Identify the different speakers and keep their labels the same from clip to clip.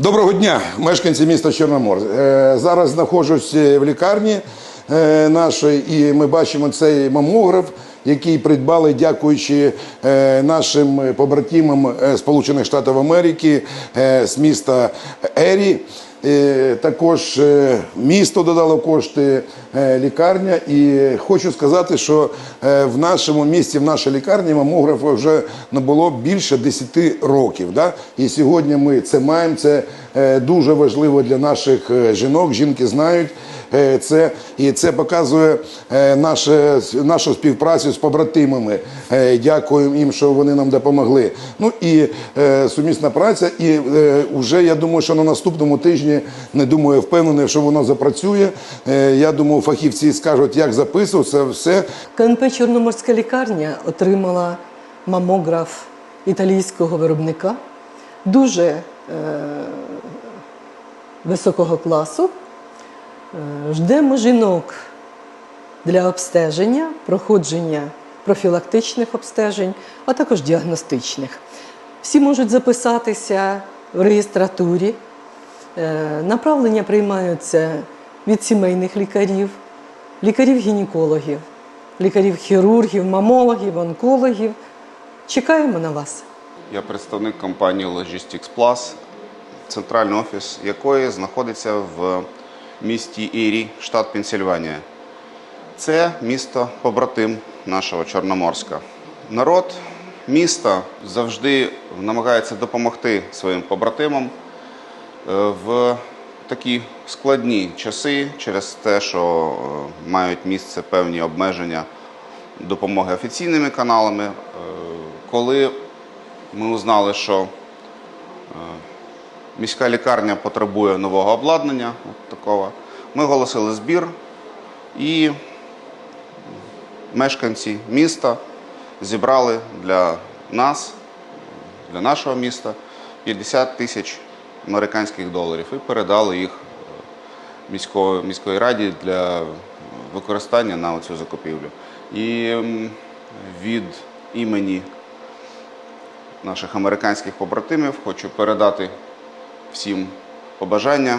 Speaker 1: Доброго дня, мешканці міста Чорномор. Е, Зараз знаходжусь в лікарні е, нашої, і ми бачимо цей мамограф, який придбали, дякуючи е, нашим побратимам е, Сполучених Штатів Америки е, з міста Ері. Також е, місто додало кошти, е, лікарня. І хочу сказати, що е, в нашому місті, в нашій лікарні мамографа вже не було більше 10 років. Да? І сьогодні ми це маємо. Це дуже важливо для наших е, жінок. Жінки знають е, це, і це показує е, наше, нашу співпрацю з побратимами. Е, Дякуємо їм, що вони нам допомогли. Ну і е, сумісна праця. І е, вже я думаю, що на наступному тижні не думаю, впевнений, що воно запрацює. Е, я думаю, фахівці скажуть, як записуватися, все.
Speaker 2: КНП Чорноморська лікарня отримала мамограф італійського виробника дуже е, високого класу. Е, ждемо жінок для обстеження, проходження профілактичних обстежень, а також діагностичних. Всі можуть записатися в реєстратурі. Е, Направлення приймаються від сімейних лікарів, лікарів-гінекологів, лікарів-хірургів, мамологів, онкологів. Чекаємо на вас.
Speaker 3: Я представник компанії Logistics Plus, центральний офіс якої знаходиться в місті Ірі, штат Пенсільванія. Це місто побратим нашого Чорноморська. Народ міста завжди намагається допомогти своїм побратимам е, в такі складні часи через те, що е, мають місце певні обмеження допомоги офіційними каналами. Е, Коли ми узнали, що міська лікарня потребує нового обладнання, от такого, ми оголосили збір і мешканці міста зібрали для нас, для нашого міста 50 тисяч американських доларів і передали їх міської, міської раді для використання на цю закупівлю. І від імені наших американських побратимів хочу передати всім побажання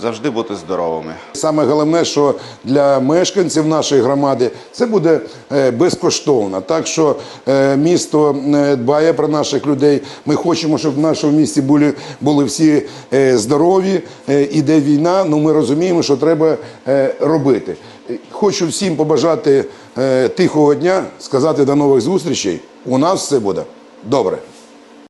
Speaker 3: завжди бути здоровими.
Speaker 1: Саме головне, що для мешканців нашої громади це буде е, безкоштовно. Так що е, місто е, дбає про наших людей. Ми хочемо, щоб в нашому місті були, були всі здорові. Іде війна, ну ми розуміємо, що треба робити. Хочу всім побажати тихого дня, сказати до нових зустрічей. У нас все буде добре.